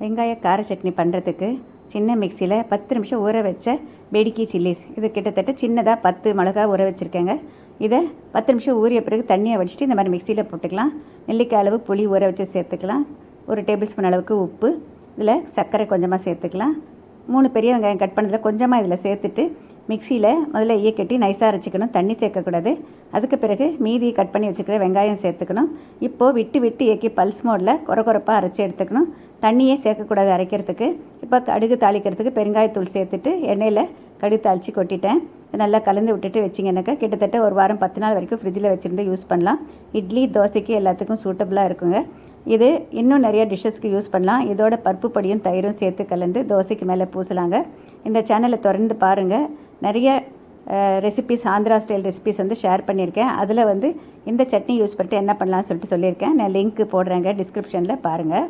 வெங்காய கார சட்னி பண்ணுறதுக்கு சின்ன மிக்சியில் பத்து நிமிஷம் ஊற வச்ச வெடிக்கி சில்லிஸ். இது கிட்டத்தட்ட சின்னதாக பத்து மிளகா ஊற வச்சுருக்கேங்க. இதை பத்து நிமிஷம் ஊறிய பிறகு தண்ணியை வடிச்சிட்டு இந்த மாதிரி மிக்சியில் போட்டுக்கலாம். நெல்லிக்காய் அளவு புளி ஊற வச்சு சேர்த்துக்கலாம். ஒரு டேபிள் ஸ்பூன் அளவுக்கு உப்பு. இதில் சர்க்கரை கொஞ்சமாக சேர்த்துக்கலாம். மூணு பெரிய வெங்காயம் கட் பண்ணதில் கொஞ்சமாக இதில் சேர்த்துட்டு மிக்சியில் முதல்ல ஈய கட்டி நைஸாக அரைச்சிக்கணும். தண்ணி சேர்க்கக்கூடாது. அதுக்கு பிறகு மீதி கட் பண்ணி வச்சுக்கிற வெங்காயம் சேர்த்துக்கணும். இப்போது விட்டு விட்டு இயக்கி பல்ஸ் மோடில் குறை குறைப்பாக அரைச்சி எடுத்துக்கணும். தண்ணியே சேர்க்கக்கூடாது அரைக்கிறதுக்கு. இப்போ கடுகு தாளிக்கிறதுக்கு பெருங்காயத்தூள் சேர்த்துட்டு எண்ணெயில் கடுகு தாளித்து கொட்டிட்டேன். நல்லா கலந்து விட்டுட்டு வச்சிங்கனாக்கா கிட்டத்தட்ட ஒரு வாரம் பத்து நாள் வரைக்கும் ஃப்ரிட்ஜில் வச்சுருந்து யூஸ் பண்ணலாம். இட்லி தோசைக்கு எல்லாத்துக்கும் சூட்டபுளாக இருக்குங்க. இது இன்னும் நிறைய டிஷ்ஷஸ்க்கு யூஸ் பண்ணலாம். இதோட பருப்பு பொடியும் தயிரும் சேர்த்து கலந்து தோசைக்கு மேலே பூசலாங்க. இந்த சேனலை தொடர்ந்து பாருங்கள் நிறைய ரெசிபிஸ் ஆந்திரா ஸ்டைல் ரெசிபிஸ் வந்து ஷேர் பண்ணியிருக்கேன். அதில் வந்து இந்த சட்னி யூஸ் பண்ணிட்டு என்ன பண்ணலாம்னு சொல்லிட்டு சொல்லியிருக்கேன். நான் லிங்க் போடுறேங்க டிஸ்கிரிப்ஷனில் பாருங்கள்